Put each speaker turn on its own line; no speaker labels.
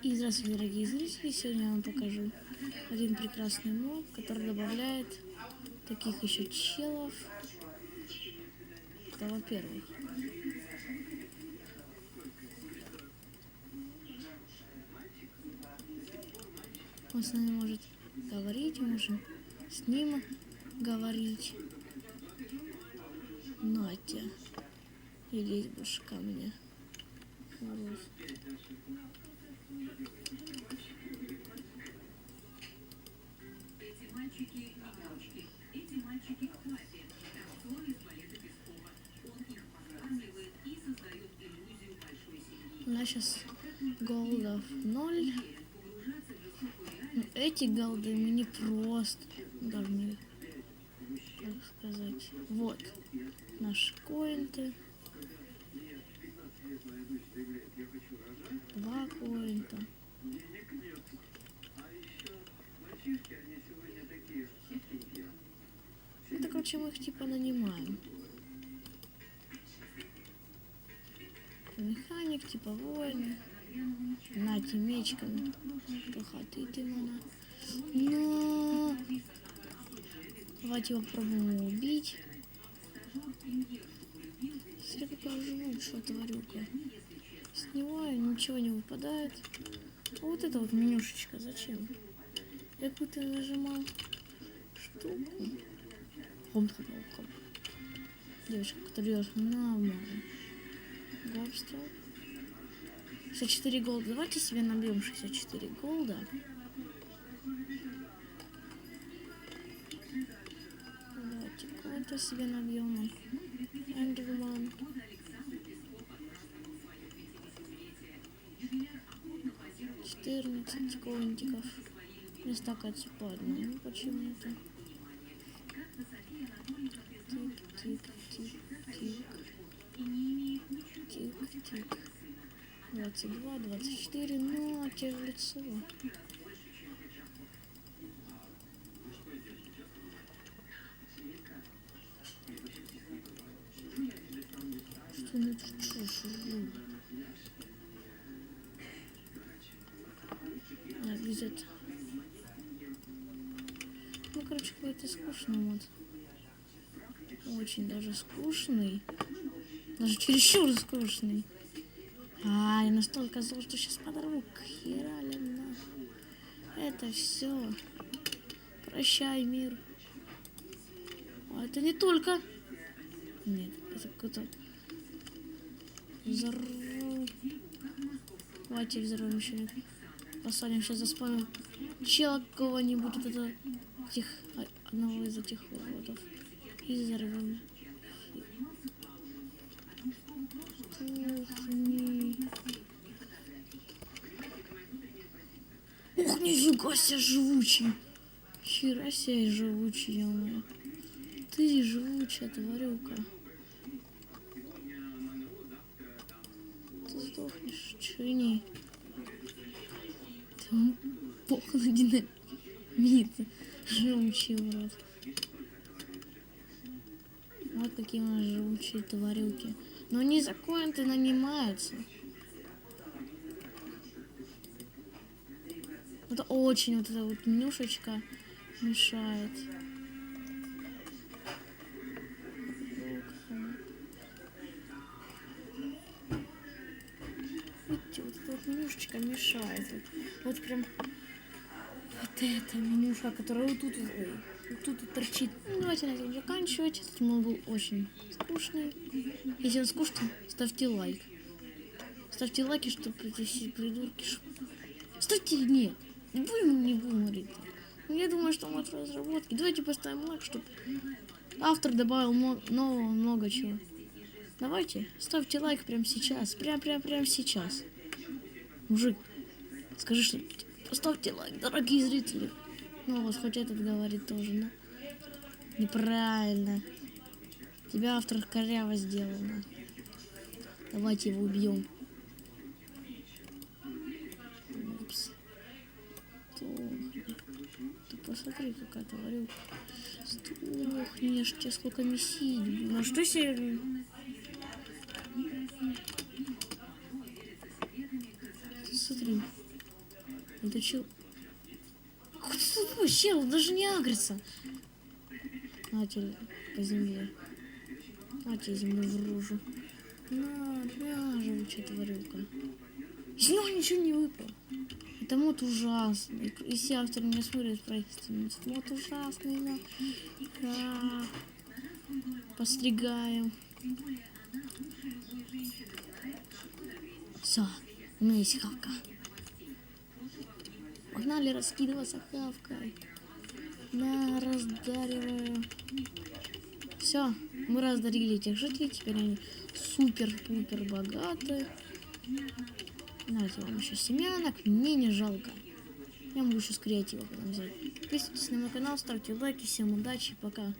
И здравствуйте, дорогие зрители! Сегодня я вам покажу один прекрасный мод, который добавляет таких еще челов. Это во-первых. Он с нами может говорить, мы можем с ним говорить. Натя. И лезть больше ко мне. Вот.
Эти мальчики не галочки. Эти мальчики в классе. Танцор из балета Пескова. Он их подкармливает и создает иллюзию большой семьи.
У нас сейчас голдов ноль. Эти голды мы не просто должны, сказать. Вот наши коинты. Два коинта. Это, короче, мы их типа нанимаем. Механик, типа воин. Нати мечками. Похотите мене. Но... Давайте попробуем его убить. Смотри, какая живучая тварюка. Снимаю, ничего не выпадает. А вот это вот менюшечка, зачем? Я какую-то нажимал штуку. Хоп, хоп. Девушка, которая делает нормально. Гопство. 64 голда. Давайте себе набьем 64 голда. Давайте кого-то себе набьем. Эндерман. Четырнадцать контиков. Не стакать по одному почему-то. Тик, тик, тик, тик. Тик, тик. 22, 24, ну, а те в лицо. Жрут? А, везет. Ну, короче, какой-то скучный мод. Очень даже скучный. Даже чересчур скучный. А, я настолько зол, что сейчас подорву. Херали на. Это все. Прощай, мир. А это не только. Нет, это какой-то взрыв. Давайте взорвем еще. Посадим сейчас заспамим чела какого-нибудь вот это, этих, а, одного из этих уродов. И взорвем. Ух, нифига себе живучий. Хера себе живучий, ё Ты живучая тварюка. Ты сдохнешь, чини. Там пох на динамит. Живучий урод. Вот такие у нас живучие тварюки. Но не за коинты нанимаются. Это очень вот эта вот менюшечка мешает. Вот менюшечка мешает. Вот, вот прям вот эта менюшка, которая вот тут, вот- тут вот торчит. Ну, давайте на этом заканчивать. Этот мод был очень скучный. Если он скучный, ставьте лайк. Ставьте лайки, чтобы эти все придурки... Ставьте нет. Не будем, не будем говорить. Я думаю, что мод разработки. Давайте поставим лайк, чтобы автор добавил нового много чего. Давайте, ставьте лайк прямо сейчас. Прям, прям, прям сейчас. Мужик, скажи что-нибудь. Поставьте лайк, дорогие зрители. Ну, вот хоть этот говорит тоже, да? Неправильно. Тебя автор коряво сделано. Давайте его убьем. Упс. Ты посмотри, какая тварюка. Сдохнешь, тебе сколько месить. Ну что себе... Чел... Кто такой чел? Он даже не агрится. На тебе по земле. На тебе землю в рожу. На, на, живучая тварюка. Из него ничего не выпало. Это мод ужасный. Если автор не смотрит, простите. Мод ужасный, да. Да. Постригаем. Все, есть хавка. Погнали раскидываться хавкой. На, раздариваю. Все, мы раздарили этих жителей, теперь они супер-пупер богатые. Давайте вам еще семянок, мне не жалко. Я могу еще с креатива потом взять. Подписывайтесь на мой канал, ставьте лайки, всем удачи, пока.